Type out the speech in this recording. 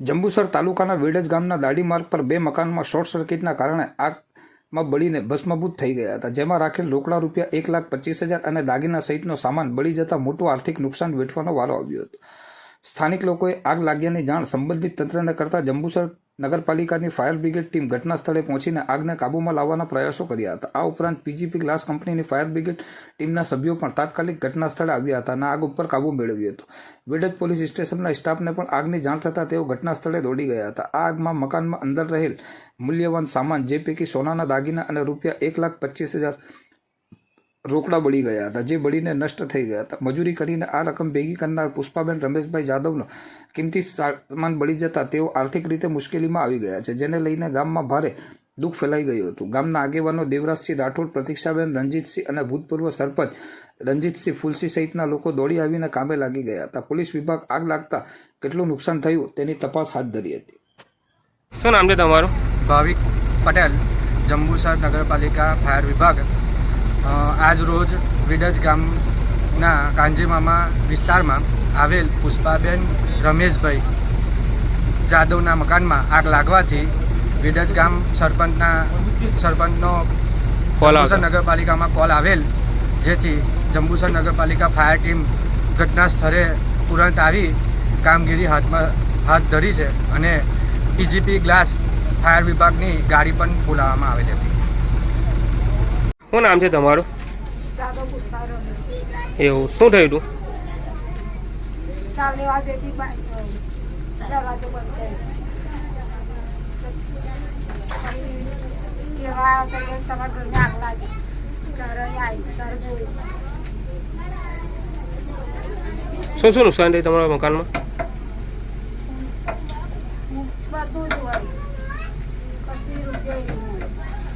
જંબુસર તાલુકાના વેડજ ગામના દાડી માર્ગ પર બે મકાનમાં શોર્ટ સર્કિટના કારણે આગમાં બળીને ભસ્મભૂત થઈ ગયા હતા, જેમાં રાખેલ રોકડા રૂપિયા એક લાખ પચીસ હજાર અને દાગીના સહિતનો સામાન બળી જતા મોટું આર્થિક નુકસાન વેઠવાનો વારો આવ્યો હતો. સ્થાનિક લોકોએ આગ લાગ્યાની જાણ સંબંધિત તંત્રને કરતા જંબુસર નગરપાલિકાની ફાયર બ્રિગેડ ટીમ ઘટના સ્થળે પહોંચીને આગને કાબૂમાં લાવવાના પ્રયાસો કર્યા હતા. આ ઉપરાંત પીજીપી ગ્લાસ કંપનીની ફાયર બ્રિગેડ ટીમના સભ્યો પણ તાત્કાલિક ઘટના સ્થળે આવ્યા હતા અને આગ ઉપર કાબૂ મેળવ્યો હતો. વેડજ પોલીસ સ્ટેશનના સ્ટાફને પણ આગની જાણ થતાં તેઓ ઘટના સ્થળે દોડી ગયા હતા. આ આગમાં મકાનમાં અંદર રહેલ મૂલ્યવાન સામાન જે પૈકી સોનાના દાગીના અને રૂપિયા એક લાખ પચીસ હજાર રોકડા બળી ગયા હતા જે બળીને નષ્ટ થઈ ગયા હતા. મજૂરી કરીને આ રકમ ભેગી કરનાર પુષ્પાબેન રમેશભાઈ જાદવનો કિંમતી સામાન બળી જતા તેઓ આર્થિક રીતે મુશ્કેલીમાં આવી ગયા છે જેને લઈને ગામમાં ભારે દુઃખ ફેલાઈ ગયું હતું. ગામના આગેવાનો દેવરાજસિંહ રાઠોડ પ્રતીક્ષાબેન રણજીતસિંહ અને ભૂતપૂર્વ સરપંચ રણજીતસિંહ ફુલસિંહ સહિતના લોકો દોડી આવીને કામે લાગી ગયા હતા. પોલીસ વિભાગ આગ લાગતા કેટલું નુકસાન થયું તેની તપાસ હાથ ધરી હતી. શું નામ છે તમારું? ભાવિક પટેલ જંબુસર નગરપાલિકા ફાયર વિભાગ. આજ રોજ વિડજ ગામના કાંજીમામા વિસ્તારમાં આવેલ પુષ્પાબેન રમેશભાઈ જાદવના મકાનમાં આગ લાગવાથી વિડજ ગામ સરપંચના સરપંચનો જંબુસર નગરપાલિકામાં કોલ આવેલ જેથી જંબુસર નગરપાલિકા ફાયર ટીમ ઘટના સ્થળે તુરંત આવી કામગીરી હાથમાં હાથ ધરી છે અને પીજીપી ગ્લાસ ફાયર વિભાગની ગાડી પણ બોલાવવામાં આવેલી હતી. શું નામ છે તમારું? એવું શું થયું હતું શું શું નુકસાન થયું તમારા મકાનમાં? બધું જ હોય. કશું